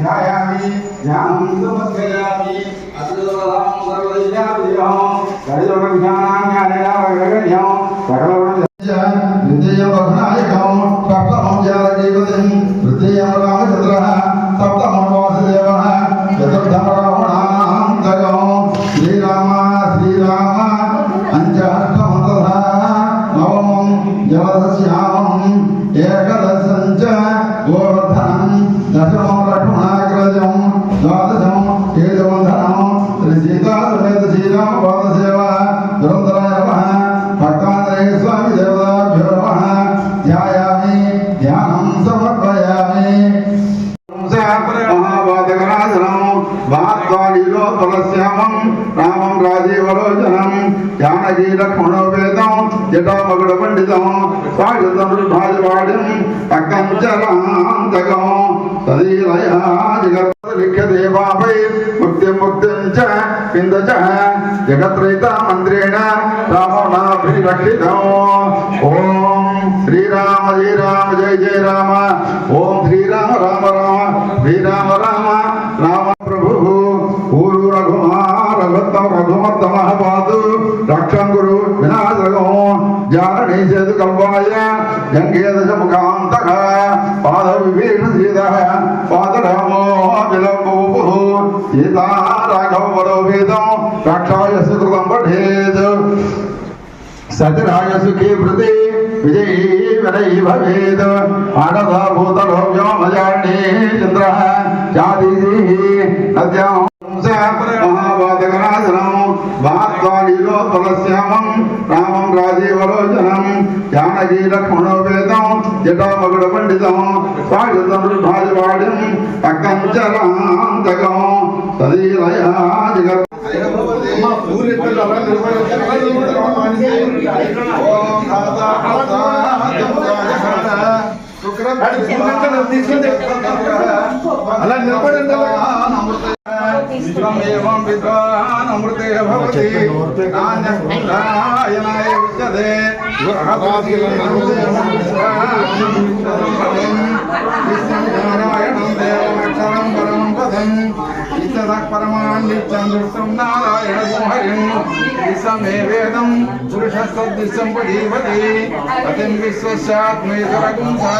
ధ్యాయామి ధ్యానం ఇందుమధ్యయామి అభిదోహం సర్వజ్ఞానం గడిదోహ జ్ఞానాన్ని సకలవరం విద్య బహునాయకం సకలం జాతీపతిం మహాత్వాలో తులశ్యామం రామం రాజీవలోచనం జానకీ లక్ష్మణోపేతం జటా మగుడ పండితం స్వాగతం భాజవాడిం అకంచరాంతకం సదీలయా జగత్ లిఖ్యతే బాపై ముక్తి ముక్తిం చ పిందచ జగత్రైత మంత్రేణ రామణాభిరక్షితం ఓం శ్రీరామ జయ రామ జయ జయ రామ ఓం శ్రీరామ రామ రామ శ్రీరామ రామ రామ தமஹ பாது ரக்ஷம் குரு விநாசகம் ஜாரணி சேது கல்வாய கங்கேதச முகாந்தக பாத விபீஷ சீதா பாதராமோ விலம்பூபு சீதா ராகவ பரோபேதம் ரக்ஷாய சுகிருதம் படேத் सतराय सुखी प्रति विजयी वरै भवेद आनदा भूतलो व्योमजाने चन्द्रः వాగ్వాళీలో తులశ్యామం రామం రాజీవలోచనం జానకీ లక్ష్మణోపేతం జటామగుడ పండితం పాడితం అక్కంచరాంతకం సదీరయా జగత్. అలా నిలబడి विश्वमेवं विद्वान् अमृते भवति। नान्यस्मृतायनाय उच्यते नारायणं देवमक्षरं परं पदम् ईशतः परमान् नित्यं दृष्टं नारायणं हरिं विश्वमे वेदं पुरुषस्तद्विश्वं पठीपति। पतिं विश्वस्यात्मेश्वरगुंसा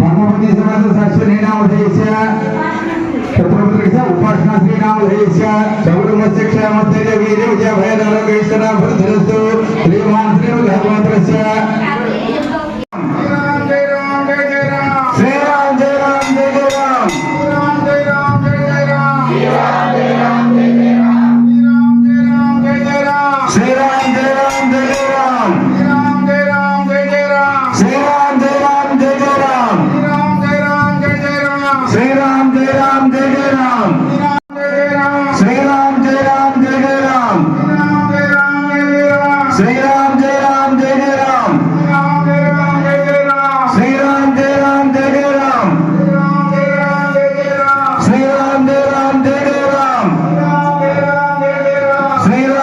भगवती समस्त साक्षरी नाम उदयश छत्रपति के उपासना श्री नाम उदयश चौरमस्य क्षयमस्य वीर्य विजय भय नरकेश्वर भरतरस्तु श्रीमान Shri भगवंतस्य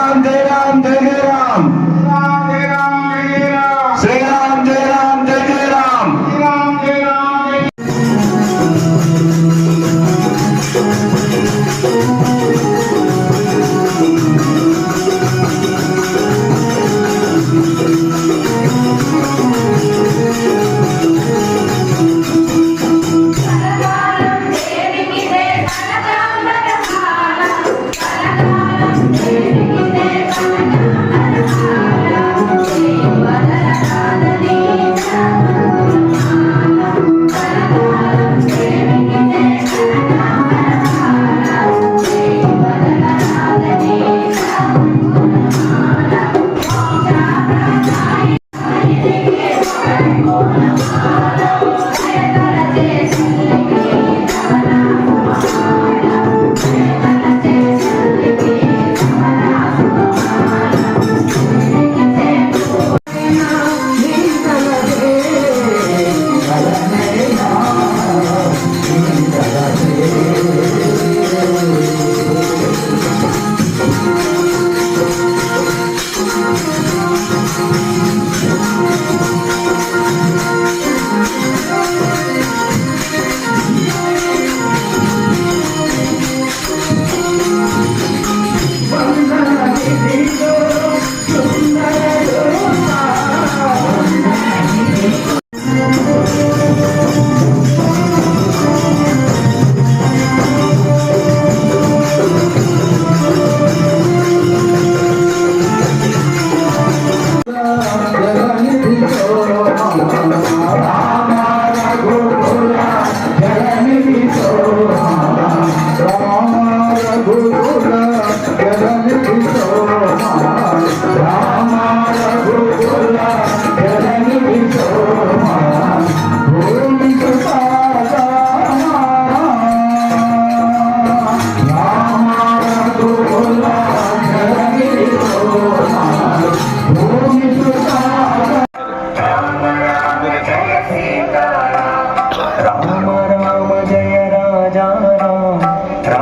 I'm dead. I'm dead.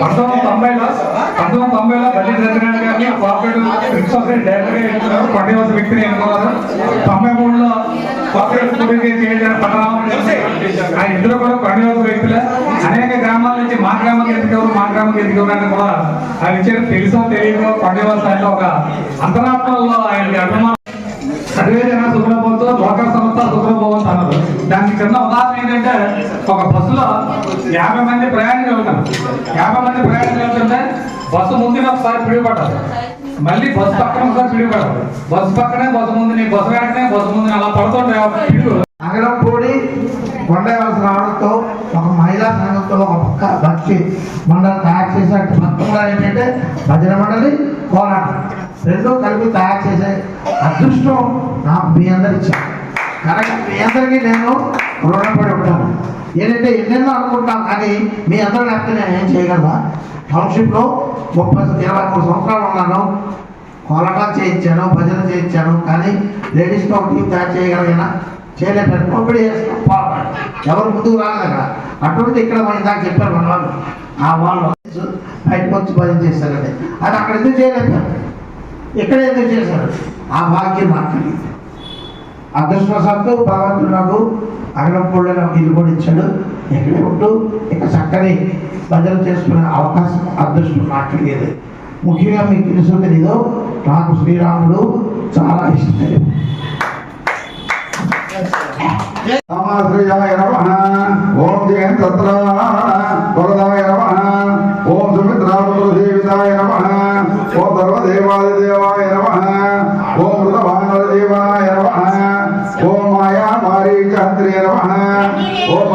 పంతొమ్మిది తొంభైలో పంతొమ్మిది తొంభైలో బల్లి సత్యనారాయణ గారిని కోఆపరేటివ్ ప్రిన్సిపల్ సొసైటీ డైరెక్టర్గా ఎన్నుకున్నారు కొండ వ్యక్తిని ఎన్నుకున్నారు తొంభై మూడు ఆ ఇద్దరు కూడా కొండ వ్యవస్థ వ్యక్తులే. అనేక గ్రామాల నుంచి మా గ్రామానికి ఎందుకు ఎవరు మా గ్రామానికి ఎందుకు ఎవరు అని కూడా ఆ విషయం తెలుసో తెలియదో పండుగ స్థాయిలో ఒక అంతరాత్మల్లో ఆయనకి అభిమానం. సర్వే జన సుఖభవంతో లోక సంస్థ సుఖభవంతు అన్నారు. దానికి చిన్న ఉదాహరణ ఏంటంటే ఒక బస్సులో యాభై మంది ప్రయాణికులు వెళ్తారు యాభై మంది ప్రయాణికులు వెళ్తుంటే బస్సు ముందు ఒకసారి పిడిపడ్డారు మళ్ళీ బస్సు పక్కన ఒకసారి పిడిపడ్డారు బస్సు పక్కనే బస్సు ముందు బస్సు వెనకనే బస్సు ముందు అలా పడుతుంటే ఆ పిడుగు నగరంపూడి రావడంతో ఒక మహిళా సంఘంతో ఒక పక్క భక్తి మండలి తయారు చేసినట్టు. భక్తి కూడా ఏంటంటే భజన మండలి కోరాటం రెండు కలిపి తయారు చేసే అదృష్టం నాకు మీ అందరు కరెక్ట్. మీ అందరికీ నేను రుణపడి ఉంటాను. ఏంటంటే ఎన్నెన్నో అనుకుంటాం కానీ మీ అందరూ లేకపోతే నేను ఏం చేయగలరా టౌన్షిప్లో ముప్పై ఇరవై మూడు సంవత్సరాలు ఉన్నాను. కోలాటం చేయించాను భజన చేయించాను కానీ లేడీస్తో టీం తయారు చేయగలిగినా చేయలేదు పంపిణీ చేస్తాం పోరాటం. ఎవరు ముందుకు రాలేదు అక్కడ. అటువంటి ఇక్కడ మనం ఇందాక చెప్పారు మన వాళ్ళు. ఆ వాళ్ళు బయటకు వచ్చి భజన చేస్తారండి. అది అక్కడ ఎందుకు చేయలేదు ఇక్కడ ఎందుకు చేశారు? ఆ భాగ్యం మాట్లాడింది అదృష్టవశాత్తు భగవంతుడు నాకు అగలంపూడిలో నాకు ఇల్లు కూడా ఇచ్చాడు. ఇక్కడే ఉంటూ ఇక చక్కని భజన చేసుకునే అవకాశం అదృష్టం నాకు లేదు. ముఖ్యంగా మీకు తెలుసు తెలీదు నాకు శ్రీరాముడు చాలా ఇష్టం. రామాశ్రయాయ ఓం జయంత్ర నమ ఓం